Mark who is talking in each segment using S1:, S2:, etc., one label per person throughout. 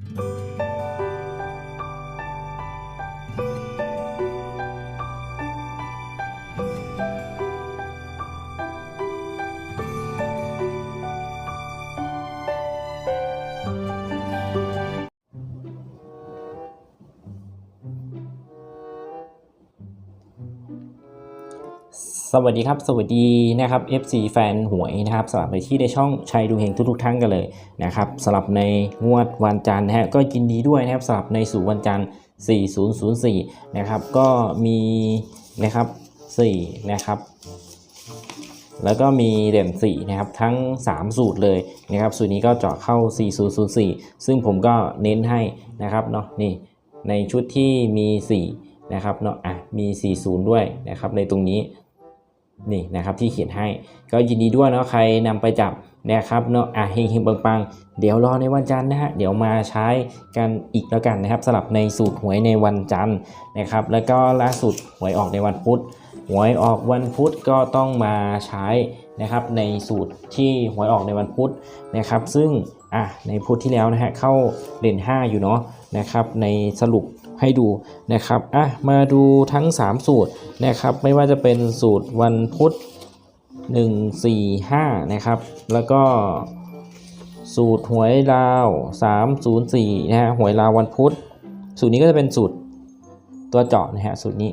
S1: Mm-hmm. สวัสดีครับ สวัสดีนะครับ FC แฟนหวยนะครับสำหรับในที่ในช่องชัยดูเฮงทุกๆท่านกันเลยนะครับสำหรับในงวดวันจันทร์นะฮะก็ยินดีด้วยนะครับสำหรับในสู่วันจันทร์ 4004 นะครับ ก็มีนะครับ 4 นะครับ แล้วก็มีเด่น4นะครับทั้ง 3 สูตรเลยนะครับ สูตรนี้ก็เจาะเข้า 4004 ซึ่งผมก็เน้นให้นะครับเนาะนี่ในชุดที่มี 4นะครับเนาะอะมี 40 ด้วยนะครับในตรงนี้ นี่นะครับที่เขียนให้ก็ยินดีด้วยเนาะใครนำไปจับนะครับเนาะอะเฮงเฮงปังปังๆเดี๋ยวรอในวันจันทร์นะฮะเดี๋ยวมาใช้กันอีกแล้วกันนะครับสลับในสูตรหวยในวันจันทร์นะครับ แล้วก็ล่าสุดหวยออกในวันพุธหวยออกวันพุธก็ต้องมาใช้นะครับในสูตรที่หวยออกในวันพุธนะครับ ซึ่งอะในพุธที่แล้วนะฮะเข้าเด่น5 อยู่เนาะนะครับในสรุป ให้ดูนะครับอะมาดูทั้ง 3 สูตรนะครับไม่ว่าจะเป็นสูตรวันพุธ 1 4 5นะครับแล้วก็สูตรหวยลาว 304นะฮะหวยลาววันพุธ สูตรนี้ก็จะเป็นสูตรตัวเจาะนะฮะสูตรนี้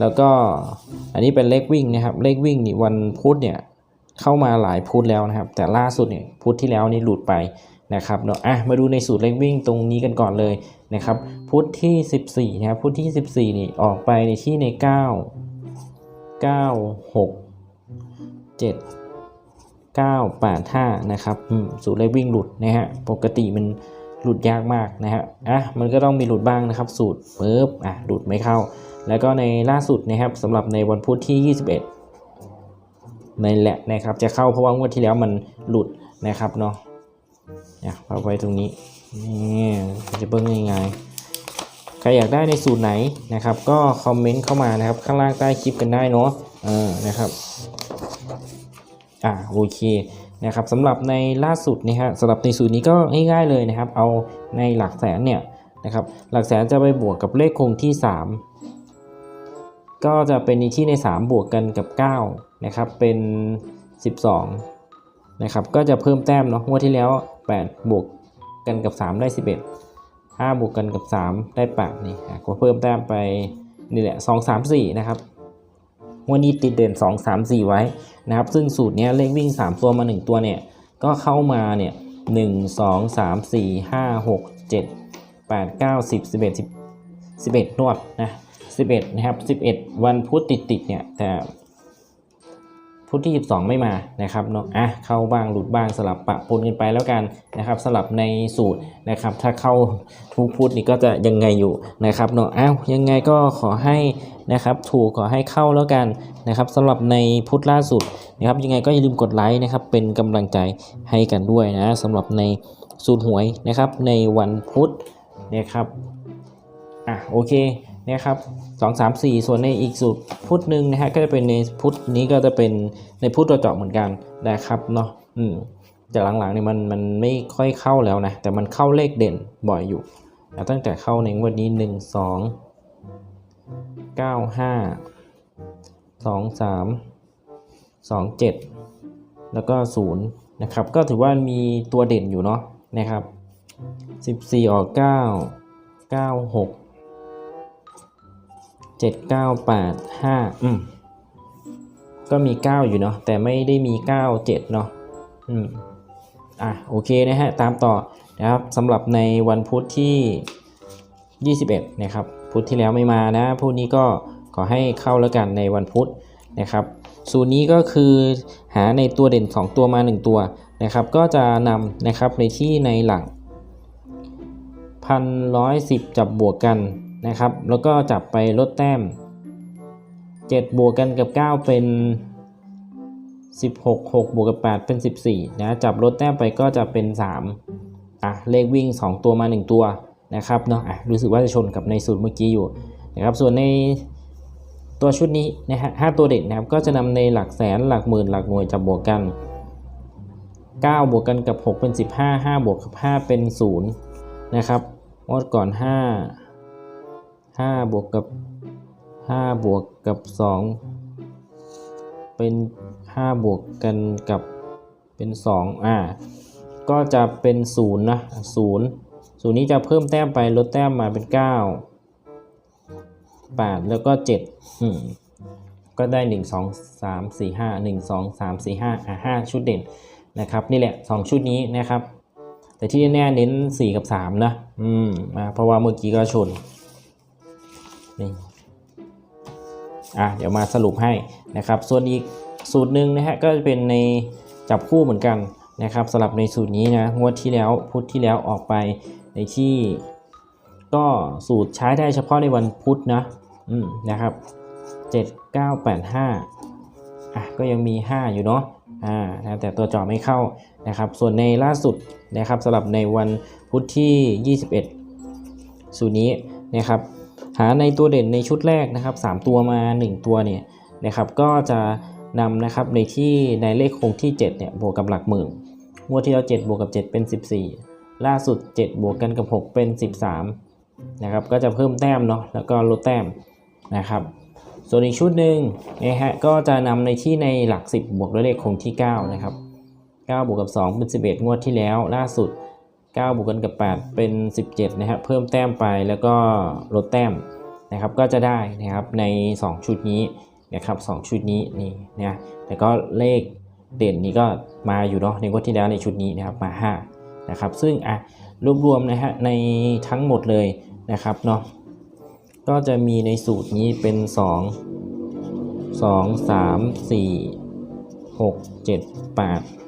S1: แล้วก็อันนี้เป็นเลขวิ่งนะครับเลขวิ่งนี่วันพุธเนี่ยเข้ามาหลายพุธแล้วนะครับ แต่ล่าสุดเนี่ยพุธที่แล้วนี่หลุดไป นะครับเนาะอะมาดูในสูตรเลขวิ่งตรงนี้กันก่อนเลยนะครับ พุทธที่ 14นะครับพุทธที่ 14 นี่ออกไปในที่ใน 9 9 6 7 9 8 5นะครับสูตรเลขวิ่งหลุดนะฮะปกติมันหลุดยากมากนะฮะอะมันก็ต้องมีหลุดบ้างนะครับ สูตรปึ๊บอะหลุดไม่เข้า แล้วก็ในล่าสุดนะครับสำหรับในวันพุธที่ 21ในแหละนะครับจะเข้าเพราะว่างวดที่แล้วมันหลุดนะครับเนาะ เนี่ยเอาไว้ตรงนี้นี่จะเบิ้งง่ายๆใครอยากได้ในสูตรไหนนะครับ ก็คอมเมนต์เข้ามานะครับ ข้างล่างใต้คลิปกันได้เนาะเออนะครับอ่าโอเคนะครับสำหรับในล่าสุดนี่ฮะสำหรับในสูตรนี้ก็ง่ายๆเลยนะครับ เอาในหลักแสนเนี่ยนะครับ หลักแสนจะไปบวกกับเลขคงที่ 3 ก็จะเป็นในที่ใน 3 บวกกันกับ 9 นะครับ เป็น 12 นะครับ ก็จะเพิ่มแต้มเนาะงวดที่แล้ว 8 บวกกันกับ 3 ได้ 11 5 บวกกันกับ 3 ได้ 8 นี่ก็เพิ่มแต้มไปนี่แหละ 2 3 4 นะครับ วันนี้ติดเด่น 2 3 4 ไว้นะครับ ซึ่งสูตรนี้เลขวิ่ง 3 ตัวมา 1 ตัวเนี่ย ก็เข้ามาเนี่ย 1 2 3 4 5 6 7 8 9 10 11 10 11นวดนะ11 นะครับ 11 วันพุธติดๆเนี่ยแต่ พุธที่ 12 ไม่มานะครับเนาะอะเข้าบ้างหลุดบ้างสลับปะปนกันไปแล้วกันนะครับสลับในสูตรนะครับ ถ้าเข้าทุกพุธนี่ก็จะยังไงอยู่นะครับเนาะอ้าวยังไงก็ขอให้นะครับถูกขอให้เข้าแล้วกันนะครับสำหรับในพุธล่าสุดนะครับ ยังไงก็อย่าลืมกดไลค์นะครับ เป็นกำลังใจให้กันด้วยนะสำหรับในสูตรหวยนะครับในวันพุธนะครับอะโอเค นะครับสองสามสี่ส่วนในอีกสูตรพุธหนึ่งนะฮะก็จะเป็นในพุธนี้ก็จะเป็นในพุธตัวเจาะเหมือนกันนะครับเนาะอืมจากหลังๆเนี่ยมันมันไม่ค่อยเข้าแล้วนะแต่มันเข้าเลขเด่นบ่อยอยู่นะตั้งแต่เข้าในงวันนี้หนึ่งสองเก้าห้าสองสามสองเจ็ดแล้วก็ศูนย์นะครับ ก็ถือว่ามีตัวเด่นอยู่เนาะนะครับสิบสี่ออกเก้าเก้าหก เจ็ดเก้าแปดห้าอืมก็มีเก้าอยู่เนาะแต่ไม่ได้มีเก้าเจ็ดเนาะอืมอะโอเคนะฮะตามต่อนะครับสำหรับในวันพุธที่ 21 นะครับ พุธที่แล้วไม่มานะพุธนี้ก็ขอให้เข้าแล้วกันในวันพุธนะครับสูตรนี้ก็คือหาในตัวเด่น 2 ตัวมา 1 ตัวนะครับ ก็จะนำนะครับในที่ในหลักพันร้อยสิบจับบวกกัน นะครับ แล้วก็จับไปลดแต้ม 7 บวกกันกับ 9 เป็น 16 6 บวกกับ 8 เป็น 14 นะ จับลดแต้มไปก็จะเป็น 3 อะ เลขวิ่ง 2 ตัวมา 1 ตัวนะครับเนาะ อะ รู้สึกว่าจะชนกับในสูตรเมื่อกี้อยู่นะครับ ส่วนในตัวชุดนี้นะฮะ5ตัวเด็ดนะครับ ก็จะนำในหลักแสน หลักหมื่น หลักหน่วยจับบวกกัน 9 บวกกันกับ 6 เป็น 15 5 บวกกับ 5 เป็น 0 นะครับงวดก่อนห้าห้าบวกกับห้าบวกกับสองเป็นห้าบวกกันกับเป็นสองอ่า ก็จะเป็นศูนย์นะศูนย์ศูนย์นี้จะเพิ่มแต้มไปลดแต้มมาเป็นเก้าแปดแล้วก็เจ็ดอืมก็ได้หนึ่งสองสามสี่ห้าหนึ่งสองสามสี่ห้าอ่าห้าชุดเด่นนะครับ นี่แหละสองชุดนี้นะครับ แต่ที่แน่เน้น 4 กับ 3 นะ อืมอ่าเพราะว่าเมื่อกี้ก็ชน นี่อะเดี๋ยวมาสรุปให้นะครับ ส่วนอีกสูตรหนึ่งนะฮะก็จะเป็นในจับคู่เหมือนกันนะครับสำหรับในสูตรนี้นะงวดที่แล้วพุธที่แล้วออกไปในที่ ก็สูตรใช้ได้เฉพาะในวันพุธนะอืมนะครับ 7 9 8 5อะก็ยังมี 5 อยู่เนาะอ่านะแต่ตัวจอไม่เข้านะครับ ส่วนในล่าสุดนะครับสำหรับในวันพุธที่ 21 สูตรนี้นะครับ หาในตัวเด่นในชุดแรกนะครับ 3 ตัวมา 1 ตัวเนี่ยนะครับก็จะนำนะครับในที่ในเลขคงที่7เนี่ยบวกกับหลักหมื่นงวดที่แล้ว7บวกกับ 7 เป็น 14 ล่าสุด 7 บวกกันกับ 6 เป็น 13นะครับก็จะเพิ่มแต้มเนาะแล้วก็ลดแต้มนะครับส่วนอีกชุดหนึ่งนะฮะก็จะนำในที่ในหลัก 10 บวกด้วยเลขคงที่ 9 นะครับ 9 บวกกับ 2 เป็น 11 งวดที่แล้วล่าสุด 9 บวกกันกับ 8 เป็น 17 นะฮะเพิ่มแต้มไปแล้วก็ลดแต้มนะครับ ก็จะได้นะครับใน 2 ชุดนี้นะครับ 2 ชุดนี้นี่นะแต่ก็เลขเด่นนี้ก็มาอยู่เนาะในงวดที่แล้วในชุดนี้นะครับมา5นะครับ ซึ่งอะรวบรวมนะฮะในทั้งหมดเลยนะครับเนาะก็จะมีในสูตรนี้เป็น 2 2 3 4 6 7 8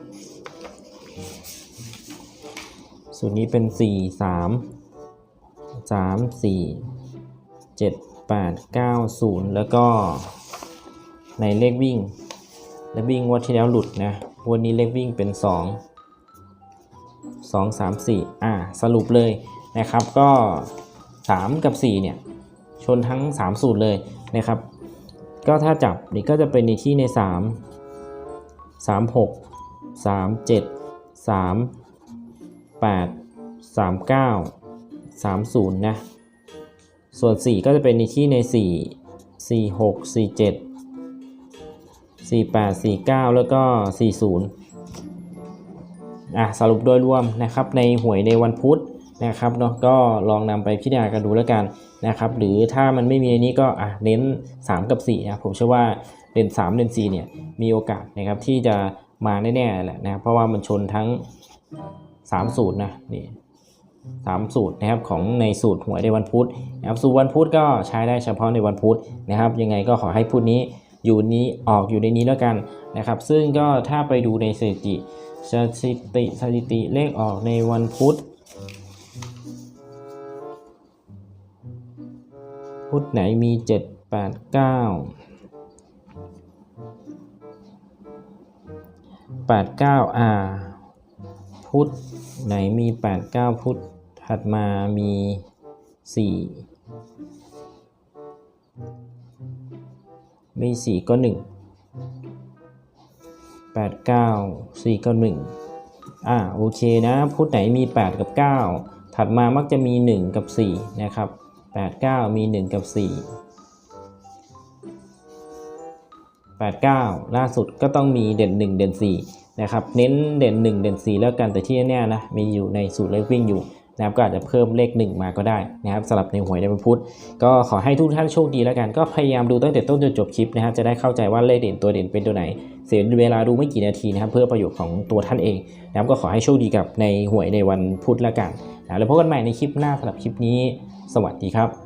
S1: สูตรนี้เป็น 4 3 3 4 7 8 9 0 แล้วก็ในเลขวิ่ง และวิ่งวันที่แล้วหลุดนะวันนี้เลขวิ่งเป็น 2 2 3 4อ่าสรุปเลยนะครับก็ 3 กับ 4 เนี่ย ชนทั้ง 3 สูตรเลยนะครับ ก็ถ้าจับนี่ก็จะเป็นในที่ใน 3 3 6 3 7 3 8 3 9 3 0 นะ ส่วน 4 ก็จะเป็นในที่ใน 4 4 6 4 7 4 8 4 9 แล้วก็ 40อะสรุปโดยรวมนะครับในหวยในวันพุธนะครับเนาะก็ลองนำไปพิจารณากันดูแล้วกันนะครับหรือถ้ามันไม่มีอันนี้ก็อะเน้น 3 กับ4นะผมเชื่อว่าเด่น3เด่น4เนี่ยมีโอกาสนะครับที่จะมาแน่ๆแหละนะครับเพราะว่ามันชนทั้ง 3สูตรนะนี่สามสูตรนะครับของในสูตรหวยในวันพุธนะครับสูตรวันพุธก็ใช้ได้เฉพาะในวันพุธนะครับ ยังไงก็ขอให้พุธนี้อยู่นี้ออกอยู่ในนี้แล้วกันนะครับ ซึ่งก็ถ้าไปดูในสถิติสถิติสถิติเลขออกในวันพุธพุธไหนมี 7 8 9 8 พุธไหนมี 8 9 พุธถัดมามี 4 มี 4 ก็ 1 8 9 4 ก็ 1 อ่าโอเคนะ พุธไหนมี 8 กับ 9 ถัดมามักจะมี 1 กับ 4 นะครับ 8 9 มี 1 กับ 4 8 9 ล่าสุดก็ต้องมีเด่น 1 เด่น 4 นะครับเน้นเด่น 1 เด่น 4 แล้วกันแต่ที่แน่ๆนะมีอยู่ในสูตรเลขวิ่งอยู่นะครับก็อาจจะเพิ่มเลข 1 มาก็ได้นะครับสำหรับในหวยในวันพุธก็ขอให้ทุกท่านโชคดีแล้วกัน ก็พยายามดูตั้งแต่ต้นจนจบคลิปนะฮะจะได้เข้าใจว่าเลขเด่นตัวเด่นเป็นตัวไหน เสียเวลาดูไม่กี่นาทีนะครับเพื่อประโยชน์ของตัวท่านเองนะครับก็ขอให้โชคดีกับในหวยในวันพุธแล้วกันนะแล้วพบกันใหม่ในคลิปหน้าสำหรับคลิปนี้ สวัสดีครับ